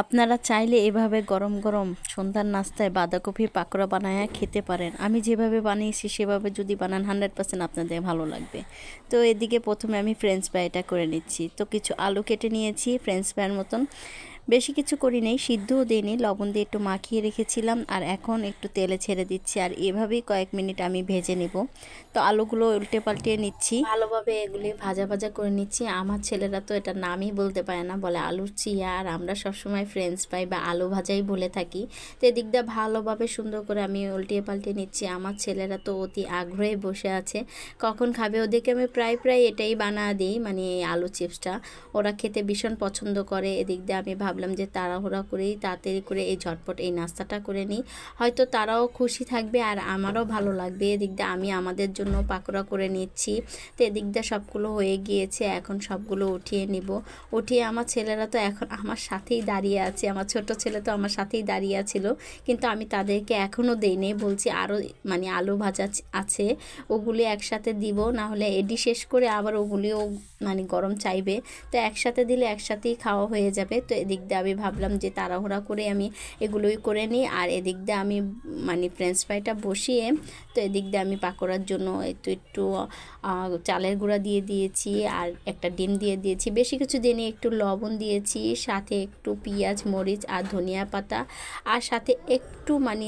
আপনারা চাইলে এভাবে গরম গরম সন্ধ্যার নাস্তায় বাঁধাকপি পাকোড়া বানায় খেতে পারেন। আমি যেভাবে বানিয়েছি, সেভাবে যদি বানান হান্ড্রেড পার্সেন্ট আপনাদের ভালো লাগবে। তো এদিকে প্রথমে আমি ফ্রেঞ্চ ফ্রাইটা করে নিচ্ছি। তো কিছু আলু কেটে নিয়েছি ফ্রেঞ্চ ফ্রাইয়ের মতন। বেশি কিছু করি নেই সিদ্ধও দিইনি, লবণ দিয়ে একটু মাখিয়ে রেখেছিলাম, আর এখন একটু তেলে ছেড়ে দিচ্ছি, আর এভাবেই কয়েক মিনিট আমি ভেজে নেব। তো আলুগুলো উল্টে পাল্টে নিচ্ছি। ভালোভাবে এগুলি ভাজা ভাজা করে নিচ্ছি। আমার ছেলেরা তো এটা নামই বলতে পারে না, বলে আলুর চিয়া, আর আমরা সবসময় ফ্রেঞ্চ ফ্রাই বা আলু ভাজাই বলে থাকি। তো এদিক দিয়ে ভালোভাবে সুন্দর করে আমি উল্টিয়ে পাল্টে নিচ্ছি। আমার ছেলেরা তো অতি আগ্রহে বসে আছে। কখন খাবে? ওদেরকে আমি প্রায় প্রায় এটাই বানা দিই মানে এই আলু চিপসটা ওরা খেতে ভীষণ পছন্দ করে। এদিক দিয়ে আমি ভাবলাম যে তাড়াহুড়া করেই তাড়াতাড়ি করে এই ঝটপট এই নাস্তাটা করে নিই। হয়তো তারাও খুশি থাকবে আর আমারও ভালো লাগবে। এদিক দিয়ে আমি আমাদের জন্য পাকোড়া করে নিচ্ছি। তো এদিক দিয়ে সবগুলো হয়ে গিয়েছে, এখন সবগুলো উঠিয়ে নিব। উঠিয়ে আমার ছেলেরা তো এখন আমার সাথেই দাঁড়িয়ে আছে। আমার ছোট ছেলে তো আমার সাথেই দাঁড়িয়ে ছিল কিন্তু আমি তাদেরকে এখনও দেইনি। বলছি আরও মানে আলু ভাজা আছে, ওগুলি একসাথে দিব। না হলে এডি শেষ করে আবার ওগুলিও মানে গরম চাইবে। তো একসাথে দিলে একসাথেই খাওয়া হয়ে যাবে। তো এদিক দিয়ে আমি ভাবলাম যে তাড়াহুড়া করে আমি এগুলোই করে নিই। আর এদিক দিয়ে আমি মানে ফ্রেঞ্চ ফ্রাইটা বসিয়ে তো এদিক দিয়ে আমি পাকোড়ার জন্য একটু একটু চালের গুঁড়া দিয়ে দিয়েছি আর একটা ডিম দিয়ে দিয়েছি। বেশি কিছু দিয়ে নিয়ে একটু লবণ দিয়েছি সাথে একটু পেঁয়াজ মরিচ আর ধনিয়া পাতা আর সাথে একটু মানে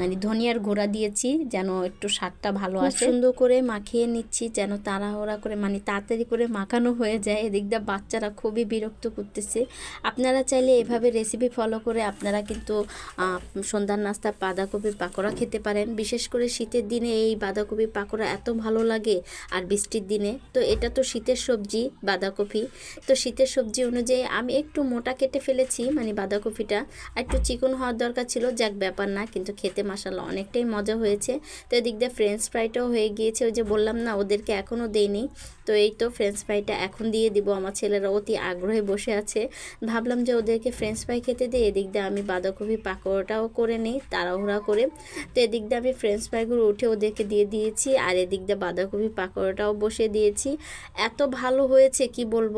মানে ধনিয়ার গুঁড়া দিয়েছি যেন একটু স্বাদটা ভালো আসে। সুন্দর করে মাখিয়ে নিচ্ছি যেন তাড়াহুড়া করে মানে তাড়াতাড়ি করে মাখানো হয়ে যায়। এদিক দিয়ে বাচ্চারা খুবই বিরক্ত করতেছে। আপনারা চাইলে এভাবে রেসিপি ফলো করে আপনারা কিন্তু সন্ধ্যার নাস্তা বাঁধাকপির পাকোড়া খেতে পারেন। বিশেষ করে শীতের দিনে এই বাঁধাকপির পাকোড়া এত ভালো লাগে আর বৃষ্টির দিনে। তো এটা তো শীতের সবজি, বাঁধাকপি। তো শীতের সবজি অনুযায়ী আমি একটু মোটা কেটে ফেলেছি মানে বাঁধাকপিটা। আর একটু চিকন হওয়ার দরকার ছিল, যাক ব্যাপার না, কিন্তু খেতে মশালা অনেকটাই মজা হয়েছে। তো এদিক দিয়ে ফ্রেঞ্চ ফ্রাইটাও হয়ে গিয়েছে, ওই যে বললাম না, ওদেরকে এখনও দেইনি। তো এই তো ফ্রেঞ্চ ফ্রাইটা এখন দিয়ে দিব, আমার ছেলেরা অতি আগ্রহে বসে আছে। ভাবলাম যে ওদেরকে ফ্রেঞ্চ ফ্রাই খেতে দিই এদিক দিয়ে আমি বাঁধাকপি পাকোড়াটাও করে নিই, তাড়াহুড়া করে। তো এদিক দিয়ে আমি ফ্রেঞ্চ ফ্রাইগুলো উঠে ওদেরকে দিয়ে দিয়েছি, আর এদিক দিয়ে বাঁধাকপি পাকোড়াটাও বসে দিয়েছি। এত ভালো হয়েছে, কি বলব?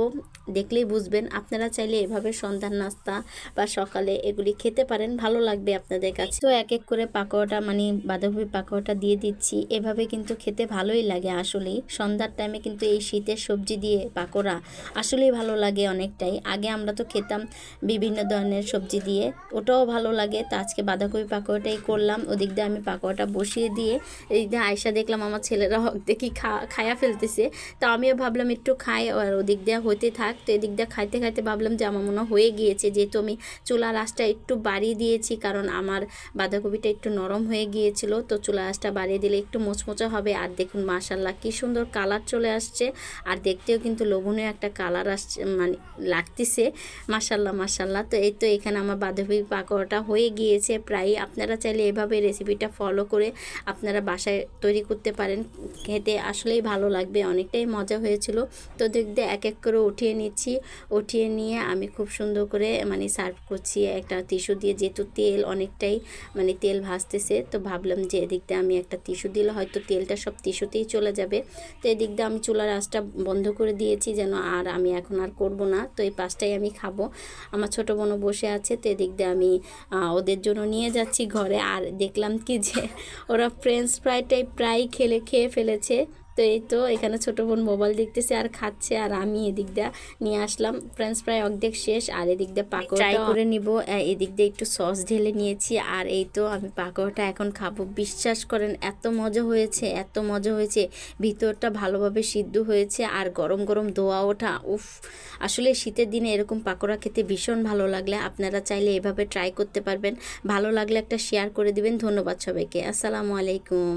দেখলেই বুঝবেন। আপনারা চাইলে এভাবে সন্ধ্যার নাস্তা বা সকালে এগুলি খেতে পারেন, ভালো লাগবে আপনাদের কাছে। তো এক এক করে পাকোড়াটা মানে বাঁধাকপি পাকোড়াটা দিয়ে দিচ্ছি। এভাবে কিন্তু খেতে ভালোই লাগে আসলেই। সন্ধ্যার টাইমে কিন্তু এই শীতের সবজি দিয়ে পাকোড়া আসলেই ভালো লাগে অনেকটাই। আগে আমরা তো খেতাম বিভিন্ন ধরনের সবজি দিয়ে। ওটাও ভালো লাগে। তো আজকে বাঁধাকপি পাকোড়াটাই করলাম। ওদিক দিয়ে আমি পাকোড়াটা বসিয়ে দিয়ে এদিক দিয়ে আয়সা দেখলাম আমার ছেলেরা হক দেখি খায়া ফেলতেছে। তো আমিও ভাবলাম একটু খাই আর ওদিক দিয়ে হইতে থাক। তো এদিক দিয়ে খাইতে খাইতে ভাবলাম যে আমার মনে হয়ে গিয়েছে। যেহেতু আমি চুলা রাসটা একটু বাড়িয়ে দিয়েছি, কারণ আমার বাঁধাকপিটা একটু নরম হয়ে গিয়েছিল। তো চুলা রাসটা বাড়িয়ে দিলে একটু মোচমোচা হবে। আর দেখুন মাশাল্লাহ কী সুন্দর কালার চলে আসছে। আর দেখতেও কিন্তু লোভনীয় একটা কালার আসছে মানে লাগতেছে। মাসাল্লাহ মাসাল্লাহ তো এই তো এখানে আমার বাঁধাকপি পাকোড়াটা হয়ে গিয়েছে প্রায়। আপনারা চাইলে এভাবে রেসিপিটা ফলো করে আপনারা বাসায় তৈরি করতে পারেন। খেতে আসলেই ভালো লাগবে, অনেকটাই মজা হয়েছিল। তো দেখতে এক এক করে উঠিয়ে নিচ্ছি। উঠিয়ে নিয়ে আমি খুব সুন্দর করে মানে সার্ভ করছি একটা টিস্যু দিয়ে। যেহেতু তেল অনেকটাই মানে তেল ভাজতেছে, তো ভাবলাম যে এদিক দিয়ে আমি একটা টিস্যু দিলে হয়তো তেলটা সব টিস্যুতেই চলে যাবে। তো এদিক দিয়ে আমি চুলার আঁচটা বন্ধ করে দিয়েছি যেন আর আমি এখন আর করব না। তো এই পাঁচটাই আমি খাব। আমার ছোট বোনও বসে আছে, তো এদিক দিয়ে আমি ওদের জন্য নিয়ে যাচ্ছি ঘরে। আর দেখলাম কি যে, ওরা ফ্রেঞ্চ ফ্রাইটাই প্রায় খেলে, খেয়ে ফেলেছে। তো এই তো এখানে ছোটো বোন মোবাইল দেখতেছে আর খাচ্ছে আর আমি এদিক দিয়ে নিয়ে আসলাম। ফ্রেঞ্চ ফ্রাই অর্ধেক শেষ আর এদিক দিয়ে পাকোড়া ট্রাই করে নিব। এদিক দিয়ে একটু সস ঢেলে নিয়েছি আর এই তো আমি পাকোড়াটা এখন খাব। বিশ্বাস করেন এত মজা হয়েছে এত মজা হয়েছে। ভিতরটা ভালোভাবে সিদ্ধ হয়েছে আর গরম গরম ধোয়া ওঠা উফ। আসলে শীতের দিনে এরকম পাকোড়া খেতে ভীষণ ভালো লাগলে আপনারা চাইলে এভাবে ট্রাই করতে পারবেন। ভালো লাগলে একটা শেয়ার করে দিবেন। ধন্যবাদ সবাইকে। আসসালামু আলাইকুম।